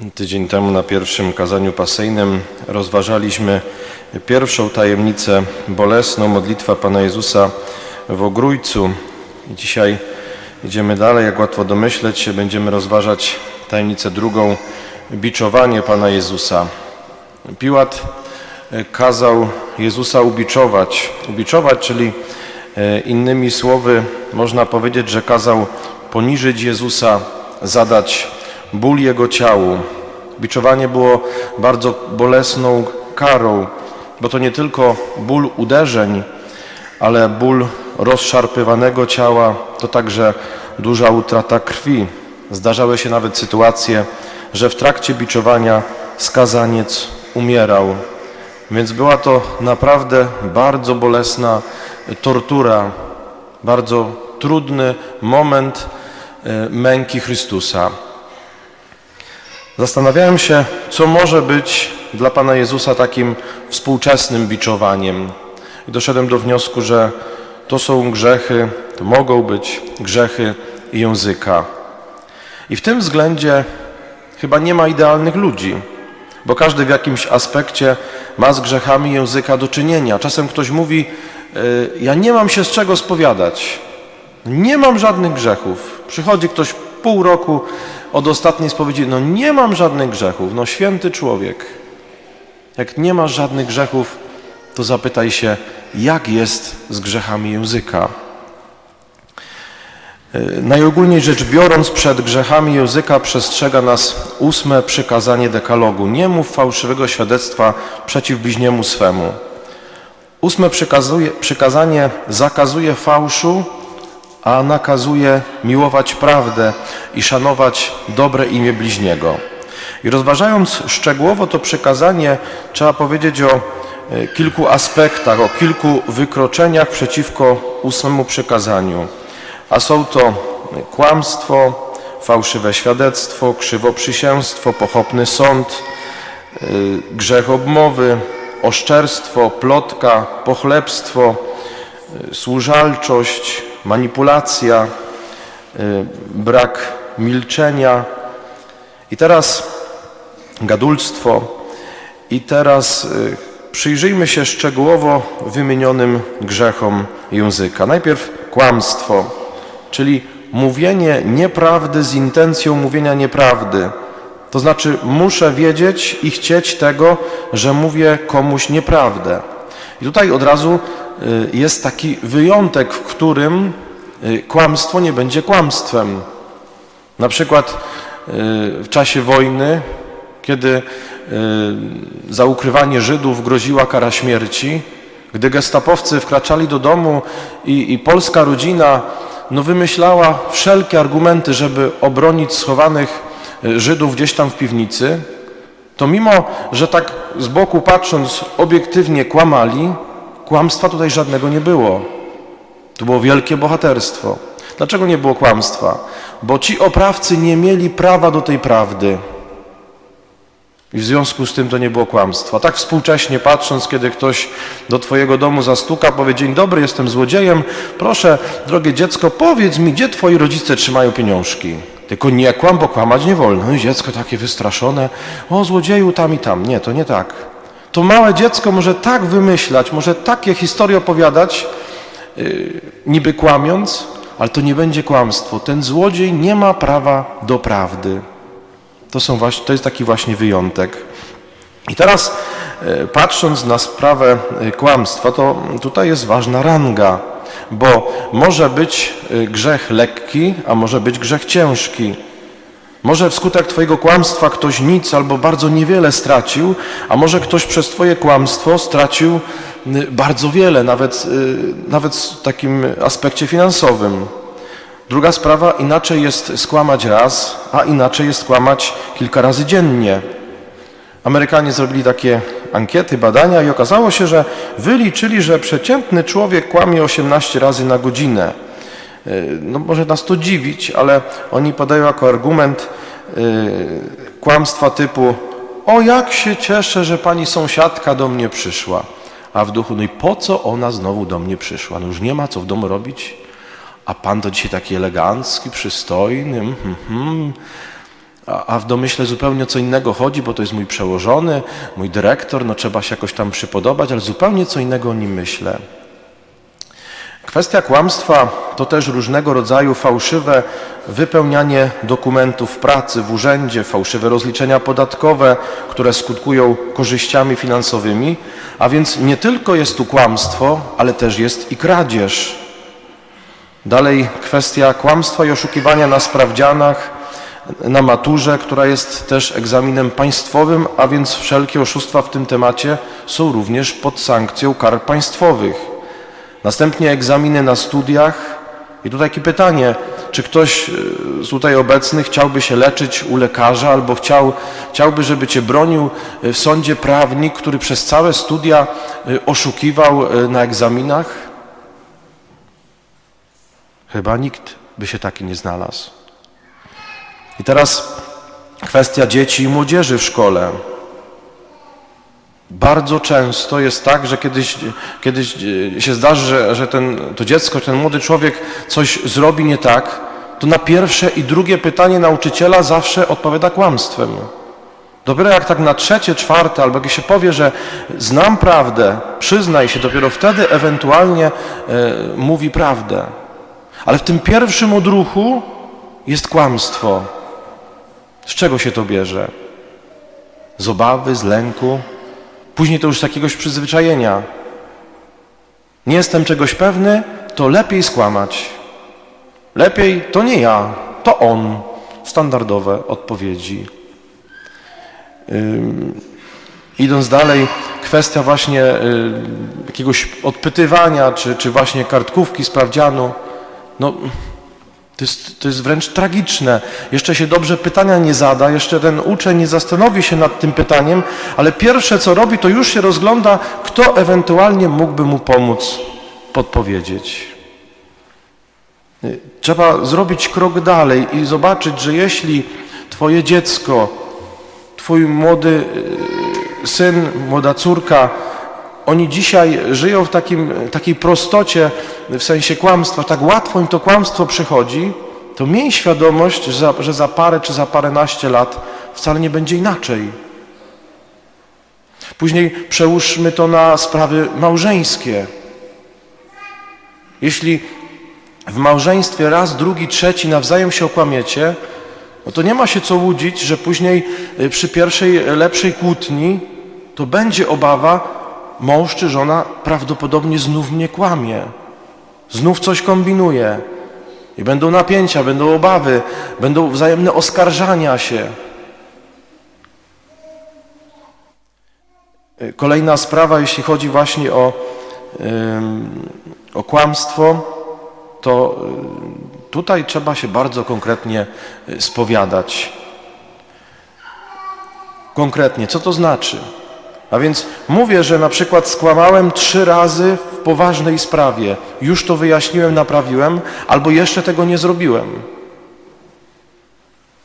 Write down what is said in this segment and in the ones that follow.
Tydzień temu na pierwszym kazaniu pasyjnym rozważaliśmy pierwszą tajemnicę bolesną, modlitwa Pana Jezusa w Ogrójcu. Dzisiaj idziemy dalej, jak łatwo domyśleć się, będziemy rozważać tajemnicę drugą, biczowanie Pana Jezusa. Piłat kazał Jezusa ubiczować. Ubiczować, czyli e, innymi słowy można powiedzieć, że kazał poniżyć Jezusa, zadać ból Jego ciału. Biczowanie było bardzo bolesną karą, bo to nie tylko ból uderzeń, ale ból rozszarpywanego ciała, to także duża utrata krwi. Zdarzały się nawet sytuacje, że w trakcie biczowania skazaniec umierał. Więc była to naprawdę bardzo bolesna tortura, bardzo trudny moment e, męki Chrystusa. Zastanawiałem się, co może być dla Pana Jezusa takim współczesnym biczowaniem. I doszedłem do wniosku, że to są grzechy, to mogą być grzechy języka. I w tym względzie chyba nie ma idealnych ludzi, bo każdy w jakimś aspekcie ma z grzechami języka do czynienia. Czasem ktoś mówi, y, ja nie mam się z czego spowiadać, nie mam żadnych grzechów. Przychodzi ktoś pół roku od ostatniej spowiedzi, no nie mam żadnych grzechów, no święty człowiek. Jak nie masz żadnych grzechów, to zapytaj się, jak jest z grzechami języka. Y, Najogólniej rzecz biorąc, przed grzechami języka przestrzega nas ósme przykazanie dekalogu. Nie mów fałszywego świadectwa przeciw bliźniemu swemu. Ósme przykazanie zakazuje fałszu, a nakazuje miłować prawdę i szanować dobre imię bliźniego. I rozważając szczegółowo to przykazanie, trzeba powiedzieć o e, kilku aspektach, o kilku wykroczeniach przeciwko ósmemu przykazaniu. A są to kłamstwo, fałszywe świadectwo, krzywoprzysięstwo, pochopny sąd, e, grzech obmowy, oszczerstwo, plotka, pochlebstwo, e, służalczość, manipulacja, brak milczenia i teraz gadulstwo. I teraz przyjrzyjmy się szczegółowo wymienionym grzechom języka. Najpierw kłamstwo, czyli mówienie nieprawdy z intencją mówienia nieprawdy. To znaczy, muszę wiedzieć i chcieć tego, że mówię komuś nieprawdę. I tutaj od razu jest taki wyjątek, w którym kłamstwo nie będzie kłamstwem. Na przykład w czasie wojny, kiedy za ukrywanie Żydów groziła kara śmierci, gdy gestapowcy wkraczali do domu i, i polska rodzina no, wymyślała wszelkie argumenty, żeby obronić schowanych Żydów gdzieś tam w piwnicy, to mimo, że tak z boku patrząc obiektywnie kłamali, kłamstwa tutaj żadnego nie było. To było wielkie bohaterstwo. Dlaczego nie było kłamstwa? Bo ci oprawcy nie mieli prawa do tej prawdy. I w związku z tym to nie było kłamstwa. Tak współcześnie patrząc, kiedy ktoś do Twojego domu zastuka, powie: Dzień dobry, jestem złodziejem. Proszę, drogie dziecko, powiedz mi, gdzie Twoi rodzice trzymają pieniążki. Tylko nie kłam, bo kłamać nie wolno. No i dziecko takie wystraszone: O, złodzieju, tam i tam. Nie, to nie tak. To małe dziecko może tak wymyślać, może takie historie opowiadać, yy, niby kłamiąc, ale to nie będzie kłamstwo. Ten złodziej nie ma prawa do prawdy. To, są właśnie, to jest taki właśnie wyjątek. I teraz e, patrząc na sprawę e, kłamstwa, to tutaj jest ważna ranga, bo może być grzech lekki, a może być grzech ciężki. Może wskutek Twojego kłamstwa ktoś nic albo bardzo niewiele stracił, a może ktoś przez Twoje kłamstwo stracił bardzo wiele, nawet, nawet w takim aspekcie finansowym. Druga sprawa, inaczej jest skłamać raz, a inaczej jest skłamać kilka razy dziennie. Amerykanie zrobili takie ankiety, badania i okazało się, że wyliczyli, że przeciętny człowiek kłamie 18 razy na godzinę. No może nas to dziwić, ale oni podają jako argument yy, kłamstwa typu o jak się cieszę, że pani sąsiadka do mnie przyszła. A w duchu, no i po co ona znowu do mnie przyszła? No już nie ma co w domu robić? A pan to dzisiaj taki elegancki, przystojny. Mm, mm, a, a w domyśle zupełnie co innego chodzi, bo to jest mój przełożony, mój dyrektor, no trzeba się jakoś tam przypodobać, ale zupełnie co innego o nim myślę. Kwestia kłamstwa to też różnego rodzaju fałszywe wypełnianie dokumentów pracy w urzędzie, fałszywe rozliczenia podatkowe, które skutkują korzyściami finansowymi, a więc nie tylko jest tu kłamstwo, ale też jest i kradzież. Dalej kwestia kłamstwa i oszukiwania na sprawdzianach, na maturze, która jest też egzaminem państwowym, a więc wszelkie oszustwa w tym temacie są również pod sankcją kar państwowych. Następnie egzaminy na studiach. I tu takie pytanie, czy ktoś e, z tutaj obecnych chciałby się leczyć u lekarza albo chciał, chciałby, żeby cię bronił e, w sądzie prawnik, który przez całe studia e, oszukiwał na egzaminach? Chyba nikt by się taki nie znalazł. I teraz kwestia dzieci i młodzieży w szkole. Bardzo często jest tak, że kiedyś, kiedyś się zdarzy, że, że ten, to dziecko, ten młody człowiek coś zrobi nie tak, to na pierwsze i drugie pytanie nauczyciela zawsze odpowiada kłamstwem. Dopiero jak tak na trzecie, czwarte, albo jak się powie, że znam prawdę, przyznaj się, dopiero wtedy ewentualnie e, mówi prawdę. Ale w tym pierwszym odruchu jest kłamstwo. Z czego się to bierze? Z obawy, z lęku? Później to już z jakiegoś przyzwyczajenia. Nie jestem czegoś pewny, to lepiej skłamać. Lepiej to nie ja, to on. Standardowe odpowiedzi. Idąc dalej, kwestia właśnie yy, jakiegoś odpytywania, czy, czy właśnie kartkówki, sprawdzianu. No, to jest, to jest wręcz tragiczne. Jeszcze się dobrze pytania nie zada, jeszcze ten uczeń nie zastanowi się nad tym pytaniem, ale pierwsze co robi, to już się rozgląda, kto ewentualnie mógłby mu pomóc podpowiedzieć. Trzeba zrobić krok dalej i zobaczyć, że jeśli Twoje dziecko, Twój młody y, syn, młoda córka, oni dzisiaj żyją w takim, takiej prostocie, w sensie kłamstwa, tak łatwo im to kłamstwo przychodzi, to miej świadomość, że za, że za parę czy za paręnaście lat wcale nie będzie inaczej. Później przełóżmy to na sprawy małżeńskie. Jeśli w małżeństwie raz, drugi, trzeci nawzajem się okłamiecie, no to nie ma się co łudzić, że później y, przy pierwszej lepszej kłótni to będzie obawa, mąż czy żona prawdopodobnie znów mnie kłamie, znów coś kombinuje. I będą napięcia, będą obawy, będą wzajemne oskarżania się. Kolejna sprawa, jeśli chodzi właśnie o, o kłamstwo, to tutaj trzeba się bardzo konkretnie y, spowiadać. Konkretnie, co to znaczy? A więc mówię, że na przykład skłamałem trzy razy w poważnej sprawie. Już to wyjaśniłem, naprawiłem, albo jeszcze tego nie zrobiłem.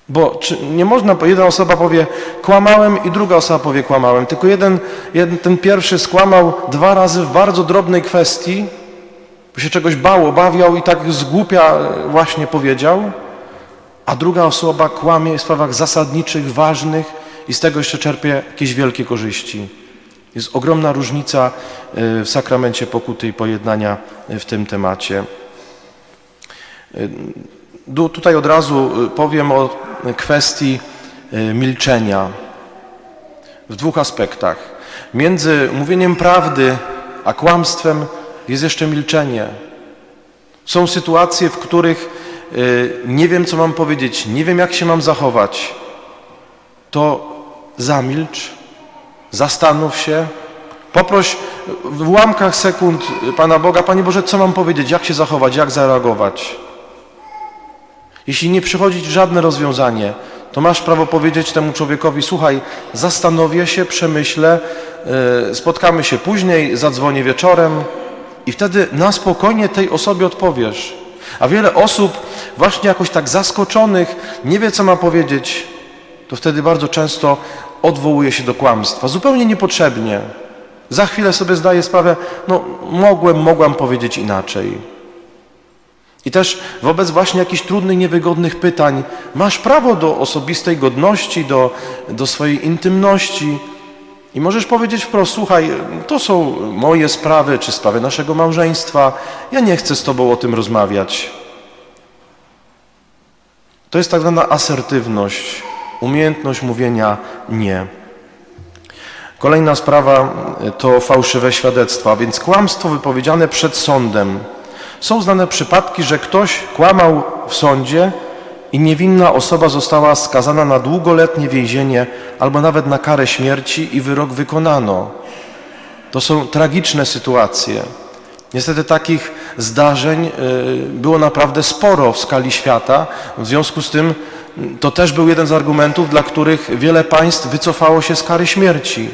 Bo nie można, jedna osoba powie kłamałem i druga osoba powie kłamałem. Tylko jeden, jeden, ten pierwszy skłamał dwa razy w bardzo drobnej kwestii, bo się czegoś bał, obawiał i tak z głupia właśnie powiedział, a druga osoba kłamie w sprawach zasadniczych, ważnych, i z tego jeszcze czerpie jakieś wielkie korzyści. Jest ogromna różnica e, w sakramencie pokuty i pojednania e, w tym temacie. E, tutaj od razu powiem o kwestii milczenia w dwóch aspektach. Między mówieniem prawdy a kłamstwem jest jeszcze milczenie. Są sytuacje, w których nie wiem, co mam powiedzieć, nie wiem, jak się mam zachować. To zamilcz, zastanów się, poproś w ułamkach sekund Pana Boga, Panie Boże, co mam powiedzieć, jak się zachować, jak zareagować. Jeśli nie przychodzi żadne rozwiązanie, to masz prawo powiedzieć temu człowiekowi, słuchaj, zastanowię się, przemyślę, yy, spotkamy się później, zadzwonię wieczorem i wtedy na spokojnie tej osobie odpowiesz. A wiele osób właśnie jakoś tak zaskoczonych nie wie, co ma powiedzieć, to wtedy bardzo często odwołuje się do kłamstwa, zupełnie niepotrzebnie. Za chwilę sobie zdaję sprawę, no mogłem, mogłam powiedzieć inaczej. I też wobec właśnie jakichś trudnych, niewygodnych pytań masz prawo do osobistej godności, do, do swojej intymności. I możesz powiedzieć wprost, słuchaj, to są moje sprawy, czy sprawy naszego małżeństwa. Ja nie chcę z Tobą o tym rozmawiać. To jest tak zwana asertywność, umiejętność mówienia nie. Kolejna sprawa to fałszywe świadectwa, więc kłamstwo wypowiedziane przed sądem. Są znane przypadki, że ktoś kłamał w sądzie i niewinna osoba została skazana na długoletnie więzienie albo nawet na karę śmierci i wyrok wykonano. To są tragiczne sytuacje. Niestety takich zdarzeń y, było naprawdę sporo w skali świata. W związku z tym to też był jeden z argumentów, dla których wiele państw wycofało się z kary śmierci.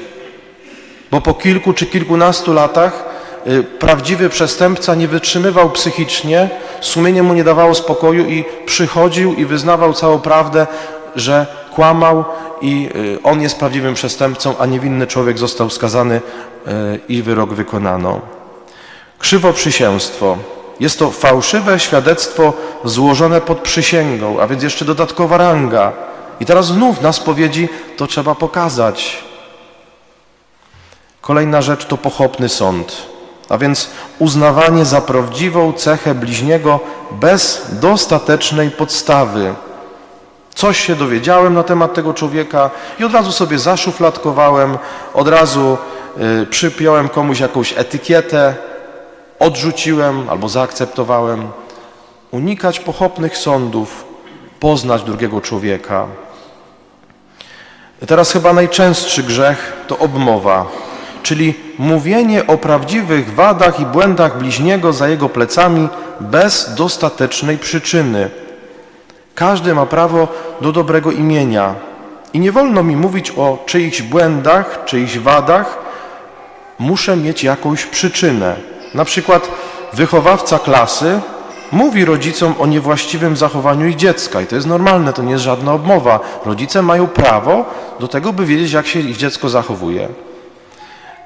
Bo po kilku czy kilkunastu latach y, prawdziwy przestępca nie wytrzymywał psychicznie, sumienie mu nie dawało spokoju i przychodził i wyznawał całą prawdę, że kłamał i on jest prawdziwym przestępcą, a niewinny człowiek został skazany i wyrok wykonano. Krzywoprzysięstwo. Jest to fałszywe świadectwo złożone pod przysięgą, a więc jeszcze dodatkowa ranga. I teraz znów na spowiedzi to trzeba pokazać. Kolejna rzecz to pochopny sąd, a więc uznawanie za prawdziwą cechę bliźniego bez dostatecznej podstawy. Coś się dowiedziałem na temat tego człowieka i od razu sobie zaszufladkowałem, od razu y, przypiąłem komuś jakąś etykietę, odrzuciłem albo zaakceptowałem. Unikać pochopnych sądów, poznać drugiego człowieka. Teraz chyba najczęstszy grzech to obmowa, czyli mówienie o prawdziwych wadach i błędach bliźniego za jego plecami bez dostatecznej przyczyny. Każdy ma prawo do dobrego imienia i nie wolno mi mówić o czyichś błędach, czyichś wadach. Muszę mieć jakąś przyczynę. Na przykład wychowawca klasy mówi rodzicom o niewłaściwym zachowaniu ich dziecka i to jest normalne, to nie jest żadna obmowa. Rodzice mają prawo do tego, by wiedzieć, jak się ich dziecko zachowuje.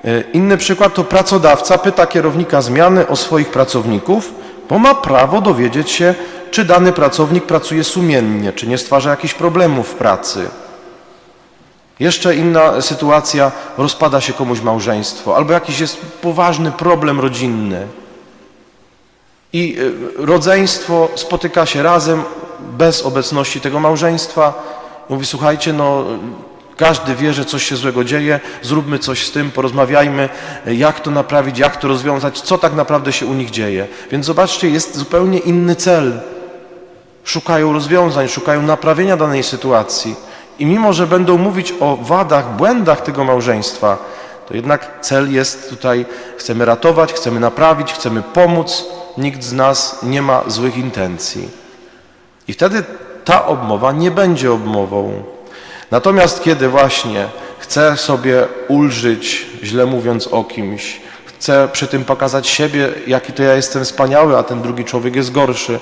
E, inny przykład to pracodawca pyta kierownika zmiany o swoich pracowników, bo ma prawo dowiedzieć się, czy dany pracownik pracuje sumiennie, czy nie stwarza jakichś problemów w pracy. Jeszcze inna sytuacja, rozpada się komuś małżeństwo, albo jakiś jest poważny problem rodzinny. I y, rodzeństwo spotyka się razem bez obecności tego małżeństwa. Mówi, słuchajcie, no każdy wie, że coś się złego dzieje, zróbmy coś z tym, porozmawiajmy, jak to naprawić, jak to rozwiązać, co tak naprawdę się u nich dzieje. Więc zobaczcie, jest zupełnie inny cel. Szukają rozwiązań, szukają naprawienia danej sytuacji. I mimo, że będą mówić o wadach, błędach tego małżeństwa, to jednak cel jest tutaj, chcemy ratować, chcemy naprawić, chcemy pomóc. Nikt z nas nie ma złych intencji. I wtedy ta obmowa nie będzie obmową. Natomiast kiedy właśnie chcę sobie ulżyć, źle mówiąc o kimś, chcę przy tym pokazać siebie, jaki to ja jestem wspaniały, a ten drugi człowiek jest gorszy.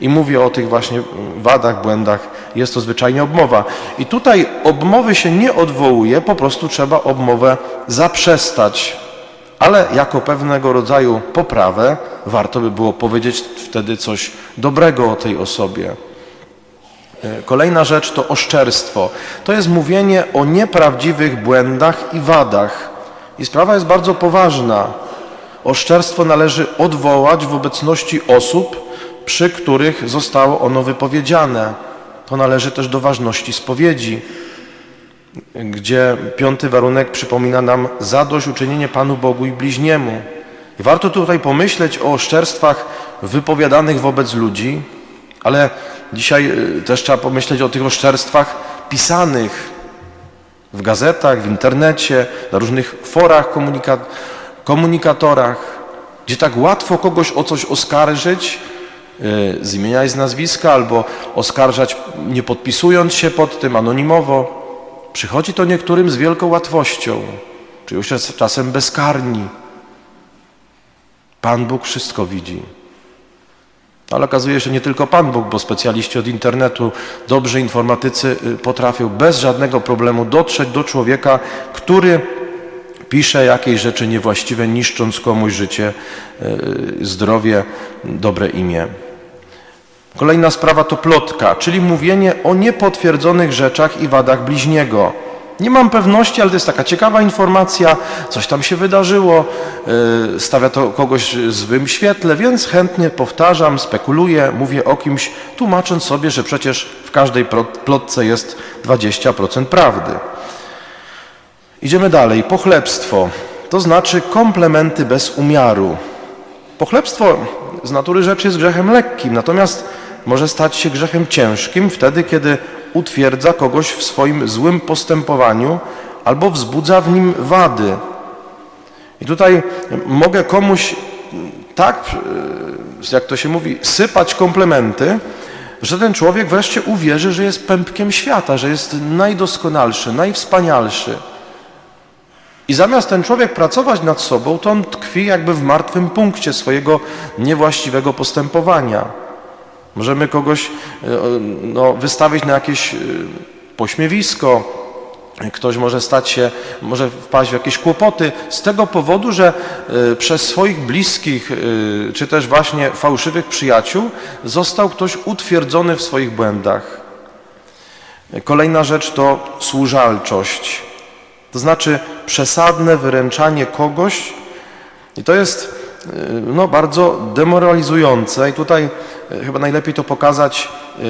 I mówię o tych właśnie wadach, błędach. Jest to zwyczajnie obmowa. I tutaj obmowy się nie odwołuje, po prostu trzeba obmowę zaprzestać. Ale jako pewnego rodzaju poprawę warto by było powiedzieć wtedy coś dobrego o tej osobie. E, kolejna rzecz to oszczerstwo. To jest mówienie o nieprawdziwych błędach i wadach. I sprawa jest bardzo poważna. Oszczerstwo należy odwołać w obecności osób, przy których zostało ono wypowiedziane. To należy też do ważności spowiedzi, gdzie piąty warunek przypomina nam zadośćuczynienie Panu Bogu i bliźniemu. I warto tutaj pomyśleć o oszczerstwach wypowiadanych wobec ludzi, ale dzisiaj y, też trzeba pomyśleć o tych oszczerstwach pisanych w gazetach, w internecie, na różnych forach komunikatorach, gdzie tak łatwo kogoś o coś oskarżyć y, z z nazwiska, albo oskarżać nie podpisując się pod tym anonimowo. Przychodzi to niektórym z wielką łatwością, czują się czasem bezkarni. Pan Bóg wszystko widzi. Ale okazuje się, nie tylko Pan Bóg, bo specjaliści od internetu, dobrzy informatycy y, potrafią bez żadnego problemu dotrzeć do człowieka, który pisze jakieś rzeczy niewłaściwe, niszcząc komuś życie, y, zdrowie, dobre imię. Kolejna sprawa to plotka, czyli mówienie o niepotwierdzonych rzeczach i wadach bliźniego. Nie mam pewności, ale to jest taka ciekawa informacja, coś tam się wydarzyło, yy, stawia to kogoś w złym świetle, więc chętnie powtarzam, spekuluję, mówię o kimś, tłumacząc sobie, że przecież w każdej plotce jest 20% prawdy. Idziemy dalej. Pochlebstwo, to znaczy komplementy bez umiaru. Pochlebstwo z natury rzeczy jest grzechem lekkim, natomiast może stać się grzechem ciężkim wtedy, kiedy utwierdza kogoś w swoim złym postępowaniu albo wzbudza w nim wady. I tutaj mogę komuś tak, e, jak to się mówi, sypać komplementy, że ten człowiek wreszcie uwierzy, że jest pępkiem świata, że jest najdoskonalszy, najwspanialszy. I zamiast ten człowiek pracować nad sobą, to on tkwi jakby w martwym punkcie swojego niewłaściwego postępowania. Możemy kogoś e, no, wystawić na jakieś e, pośmiewisko, ktoś może stać się, może wpaść w jakieś kłopoty z tego powodu, że e, przez swoich bliskich, czy też właśnie fałszywych przyjaciół został ktoś utwierdzony w swoich błędach. Kolejna rzecz to służalczość. To znaczy przesadne wyręczanie kogoś i to jest no, bardzo demoralizujące i tutaj chyba najlepiej to pokazać e,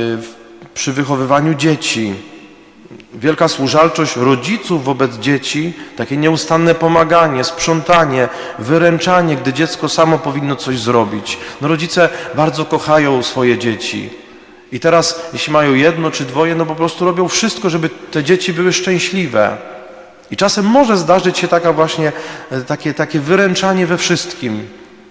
przy wychowywaniu dzieci. Wielka służalczość rodziców wobec dzieci, takie nieustanne pomaganie, sprzątanie, wyręczanie, gdy dziecko samo powinno coś zrobić. No rodzice bardzo kochają swoje dzieci. I teraz, jeśli mają jedno czy dwoje, no po prostu robią wszystko, żeby te dzieci były szczęśliwe. I czasem może zdarzyć się taka właśnie, e, takie, takie wyręczanie we wszystkim.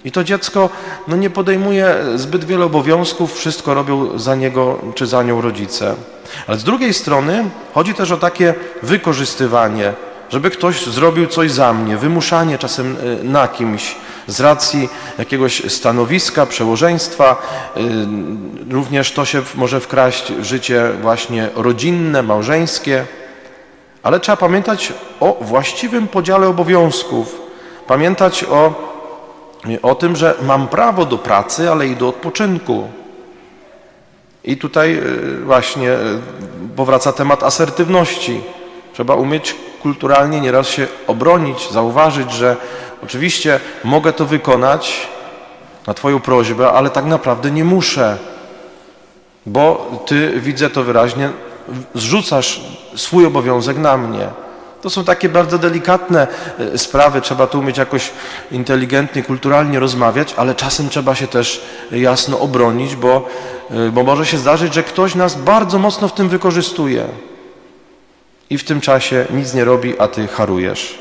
I to dziecko no, nie podejmuje zbyt wiele obowiązków, wszystko robią za niego czy za nią rodzice. Ale z drugiej strony chodzi też o takie wykorzystywanie, żeby ktoś zrobił coś za mnie, wymuszanie czasem e, na kimś z racji jakiegoś stanowiska, przełożeństwa. Y, Również to się może wkraść w życie właśnie rodzinne, małżeńskie. Ale trzeba pamiętać o właściwym podziale obowiązków. Pamiętać o, o tym, że mam prawo do pracy, ale i do odpoczynku. I tutaj y, właśnie y, powraca temat asertywności. Trzeba umieć kulturalnie nieraz się obronić, zauważyć, że oczywiście mogę to wykonać na Twoją prośbę, ale tak naprawdę nie muszę bo ty, widzę to wyraźnie, zrzucasz swój obowiązek na mnie. To są takie bardzo delikatne e, sprawy, trzeba tu umieć jakoś inteligentnie, kulturalnie rozmawiać, ale czasem trzeba się też jasno obronić, bo, e, bo może się zdarzyć, że ktoś nas bardzo mocno w tym wykorzystuje i w tym czasie nic nie robi, a ty harujesz.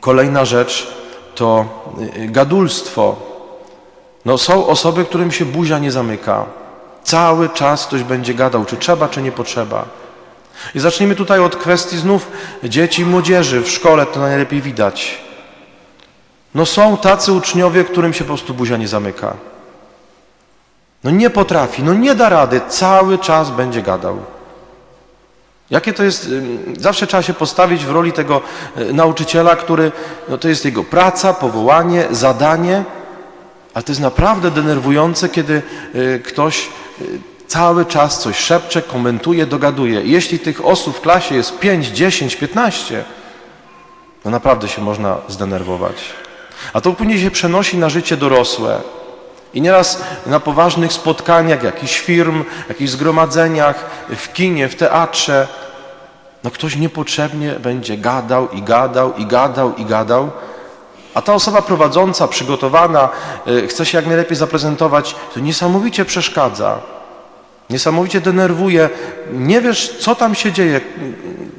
Kolejna rzecz to y, gadulstwo. No są osoby, którym się buzia nie zamyka. Cały czas ktoś będzie gadał, czy trzeba, czy nie potrzeba. I zacznijmy tutaj od kwestii znów dzieci i młodzieży. W szkole to najlepiej widać. No są tacy uczniowie, którym się po prostu buzia nie zamyka. No nie potrafi, no nie da rady, cały czas będzie gadał. Jakie to jest, zawsze trzeba się postawić w roli tego y, nauczyciela, który, no to jest jego praca, powołanie, zadanie, ale to jest naprawdę denerwujące, kiedy y, ktoś y, cały czas coś szepcze, komentuje, dogaduje. I Jeśli tych osób w klasie jest 5, 10, 15, to naprawdę się można zdenerwować. A to później się przenosi na życie dorosłe. I nieraz na poważnych spotkaniach, jakichś firm, jakichś zgromadzeniach, w kinie, w teatrze, no ktoś niepotrzebnie będzie gadał i gadał i gadał i gadał, a ta osoba prowadząca, przygotowana, y, chce się jak najlepiej zaprezentować, to niesamowicie przeszkadza. Niesamowicie denerwuje. Nie wiesz, co tam się dzieje,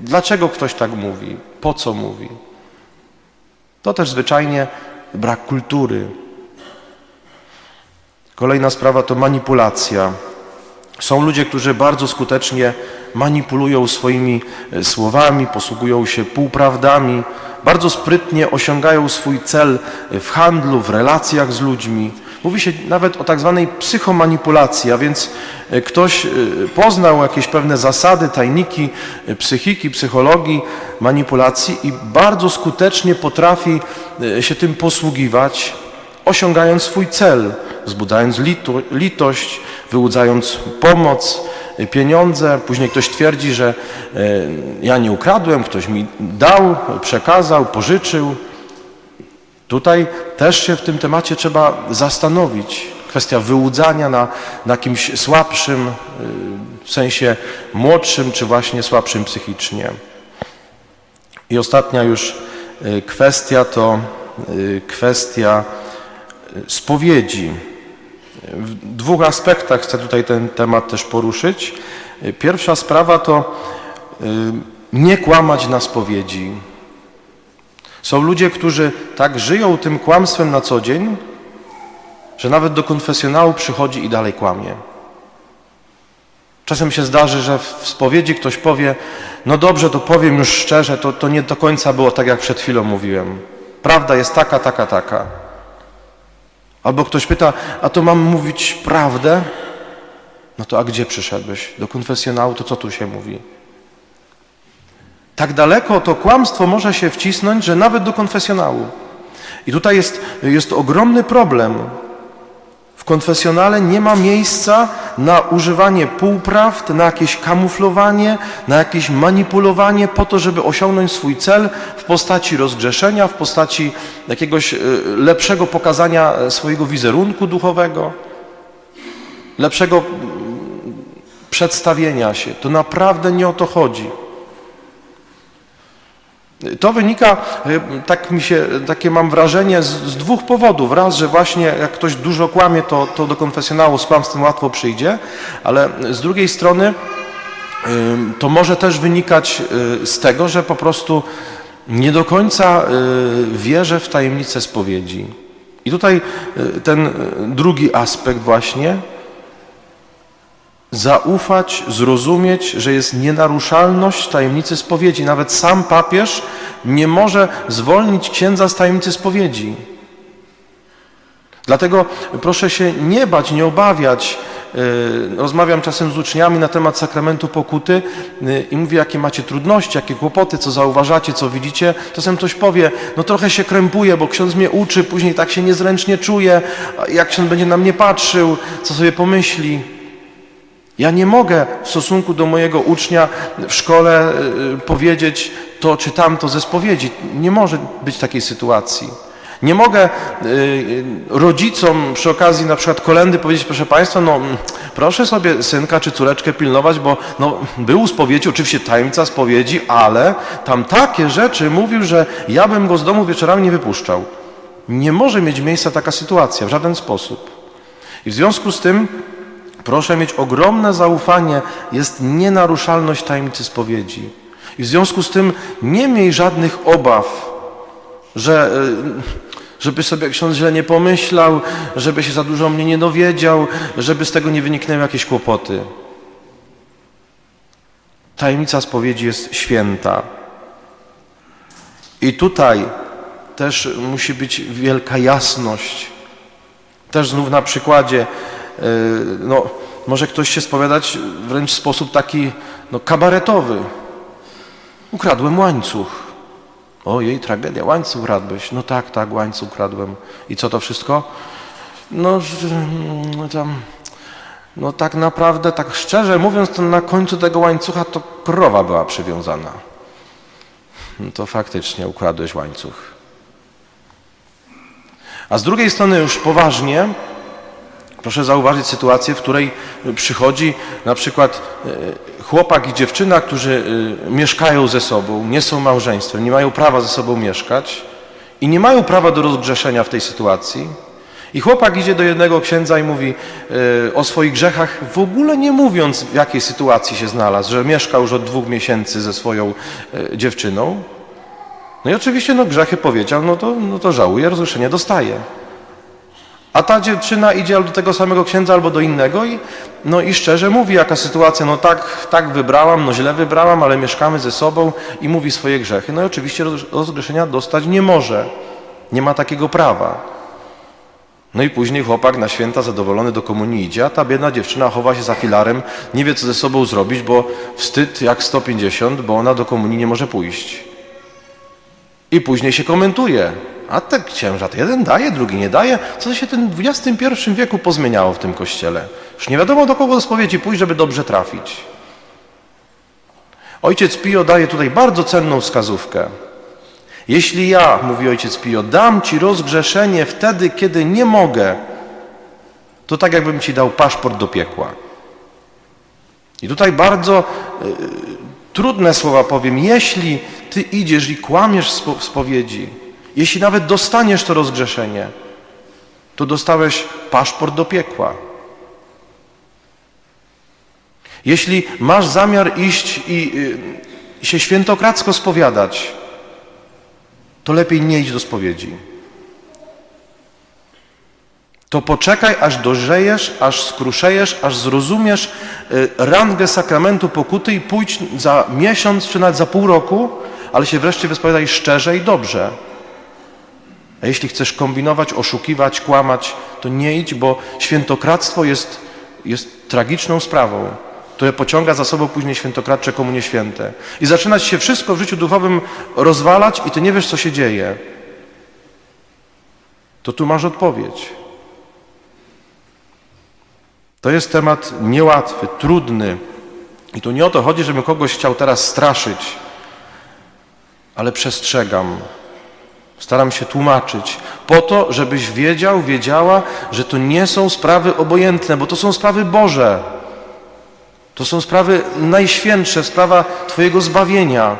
dlaczego ktoś tak mówi, po co mówi. To też zwyczajnie brak kultury. Kolejna sprawa to manipulacja. Są ludzie, którzy bardzo skutecznie manipulują swoimi e, słowami, posługują się półprawdami, bardzo sprytnie osiągają swój cel w handlu, w relacjach z ludźmi. Mówi się nawet o tak zwanej psychomanipulacji, a więc e, ktoś e, poznał jakieś pewne zasady, tajniki e, psychiki, psychologii, manipulacji i bardzo skutecznie potrafi się tym posługiwać, osiągając swój cel. wzbudzając litu, litość, wyłudzając pomoc, pieniądze. Później ktoś twierdzi, że ja nie ukradłem, ktoś mi dał, przekazał, pożyczył. Tutaj też się w tym temacie trzeba zastanowić. Kwestia wyłudzania na, na kimś słabszym, y, w sensie młodszym, czy właśnie słabszym psychicznie. I ostatnia już y, kwestia to y, kwestia spowiedzi. W dwóch aspektach chcę tutaj ten temat też poruszyć. Pierwsza sprawa to nie kłamać na spowiedzi. Są ludzie, którzy tak żyją tym kłamstwem na co dzień, że nawet do konfesjonału przychodzi i dalej kłamie. Czasem się zdarzy, że w spowiedzi ktoś powie, no dobrze, to powiem już szczerze, to, to nie do końca było tak, jak przed chwilą mówiłem. Prawda jest taka, taka, taka. Albo ktoś pyta, a to mam mówić prawdę? No to a gdzie przyszedłeś? Do konfesjonału, to co tu się mówi? Tak daleko to kłamstwo może się wcisnąć, że nawet do konfesjonału. I tutaj jest, jest ogromny problem. W konfesjonale nie ma miejsca na używanie półprawd, na jakieś kamuflowanie, na jakieś manipulowanie po to, żeby osiągnąć swój cel w postaci rozgrzeszenia, w postaci jakiegoś e, lepszego pokazania e, swojego wizerunku duchowego, lepszego mm, przedstawienia się. To naprawdę nie o to chodzi. To wynika, y, tak mi się, takie mam wrażenie, z, z, dwóch powodów. Raz, że właśnie jak ktoś dużo kłamie, to, to do konfesjonału z kłamstwem łatwo przyjdzie, ale z drugiej strony y, to może też wynikać y, z tego, że po prostu nie do końca wierzę w tajemnicę spowiedzi. I tutaj ten drugi aspekt właśnie, zaufać, zrozumieć, że jest nienaruszalność tajemnicy spowiedzi. Nawet sam papież nie może zwolnić księdza z tajemnicy spowiedzi. Dlatego proszę się nie bać, nie obawiać. Yy, rozmawiam czasem z uczniami na temat sakramentu pokuty yy, i mówię, jakie macie trudności, jakie kłopoty, co zauważacie, co widzicie. Czasem ktoś powie, no trochę się krępuje, bo ksiądz mnie uczy, później tak się niezręcznie czuję, jak ksiądz będzie na mnie patrzył, co sobie pomyśli. Ja nie mogę w stosunku do mojego ucznia w szkole y, powiedzieć to czy tamto ze spowiedzi. Nie może być takiej sytuacji. Nie mogę y, y, rodzicom przy okazji na przykład kolendy powiedzieć, proszę Państwa, no proszę sobie synka czy córeczkę pilnować, bo no, był spowiedzi, oczywiście tajemnica spowiedzi, ale tam takie rzeczy mówił, że ja bym go z domu wieczorami nie wypuszczał. Nie może mieć miejsca taka sytuacja w żaden sposób. I w związku z tym Proszę mieć ogromne zaufanie, jest nienaruszalność tajemnicy spowiedzi. I w związku z tym nie miej żadnych obaw, że, e, żeby sobie ksiądz źle nie pomyślał, żeby się za dużo mnie nie dowiedział, żeby z tego nie wyniknęły jakieś kłopoty. Tajemnica spowiedzi jest święta. I tutaj też musi być wielka jasność. Też znów na przykładzie no, może ktoś się spowiadać wręcz w sposób taki no, kabaretowy. Ukradłem łańcuch. Ojej, tragedia, łańcuch ukradłeś. No tak, tak, łańcuch ukradłem. I co to wszystko? No, no tam, no tak naprawdę, tak szczerze mówiąc, to na końcu tego łańcucha to krowa była przywiązana. No to faktycznie ukradłeś łańcuch. A z drugiej strony już poważnie, Proszę zauważyć sytuację, w której przychodzi na przykład e, chłopak i dziewczyna, którzy e, mieszkają ze sobą, nie są małżeństwem, nie mają prawa ze sobą mieszkać i nie mają prawa do rozgrzeszenia w tej sytuacji. I chłopak idzie do jednego księdza i mówi e, o swoich grzechach, w ogóle nie mówiąc w jakiej sytuacji się znalazł, że mieszka już od dwóch miesięcy ze swoją dziewczyną. No i oczywiście no, grzechy powiedział, no to, no to żałuje, rozgrzeszenie dostaje. A ta dziewczyna idzie albo do tego samego księdza, albo do innego i, no i szczerze mówi, jaka sytuacja, no tak, tak wybrałam, no źle wybrałam, ale mieszkamy ze sobą i mówi swoje grzechy. No i oczywiście rozgrzeszenia dostać nie może. Nie ma takiego prawa. No i później chłopak na święta zadowolony do komunii idzie, a ta biedna dziewczyna chowa się za filarem, nie wie co ze sobą zrobić, bo wstyd jak 150, bo ona do komunii nie może pójść. I później się komentuje. A te księża, to jeden daje, drugi nie daje. Co się w tym XXI wieku pozmieniało w tym kościele? Już nie wiadomo do kogo do spowiedzi pójść, żeby dobrze trafić. Ojciec Pio daje tutaj bardzo cenną wskazówkę. Jeśli ja, mówi ojciec Pio, dam ci rozgrzeszenie wtedy, kiedy nie mogę, to tak jakbym ci dał paszport do piekła. I tutaj bardzo y, trudne słowa powiem. Jeśli ty idziesz i kłamiesz w w spowiedzi, jeśli nawet dostaniesz to rozgrzeszenie, to dostałeś paszport do piekła. Jeśli masz zamiar iść i y, się świętokradzko spowiadać, to lepiej nie idź do spowiedzi. To poczekaj, aż dojrzejesz, aż skruszejesz, aż zrozumiesz y, rangę sakramentu pokuty i pójdź za miesiąc czy nawet za pół roku, ale się wreszcie wyspowiadaj szczerze i dobrze. A jeśli chcesz kombinować, oszukiwać, kłamać, to nie idź, bo świętokradztwo jest, jest tragiczną sprawą, które pociąga za sobą później świętokradcze komunie święte. I zaczyna się wszystko w życiu duchowym rozwalać i ty nie wiesz, co się dzieje. To tu masz odpowiedź. To jest temat niełatwy, trudny. I tu nie o to chodzi, żebym kogoś chciał teraz straszyć, ale przestrzegam. Staram się tłumaczyć, po to, żebyś wiedział, wiedziała, że to nie są sprawy obojętne, bo to są sprawy Boże. To są sprawy najświętsze, sprawa Twojego zbawienia.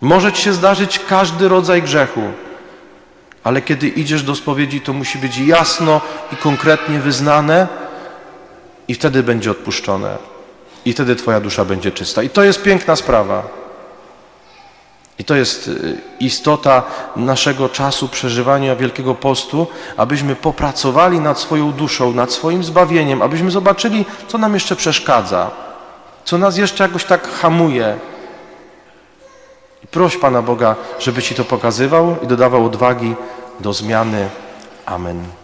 Może Ci się zdarzyć każdy rodzaj grzechu, ale kiedy idziesz do spowiedzi, to musi być jasno i konkretnie wyznane, i wtedy będzie odpuszczone. I wtedy Twoja dusza będzie czysta. I to jest piękna sprawa. I to jest y, istota naszego czasu przeżywania Wielkiego Postu, abyśmy popracowali nad swoją duszą, nad swoim zbawieniem, abyśmy zobaczyli, co nam jeszcze przeszkadza, co nas jeszcze jakoś tak hamuje. I proś Pana Boga, żeby Ci to pokazywał i dodawał odwagi do zmiany. Amen.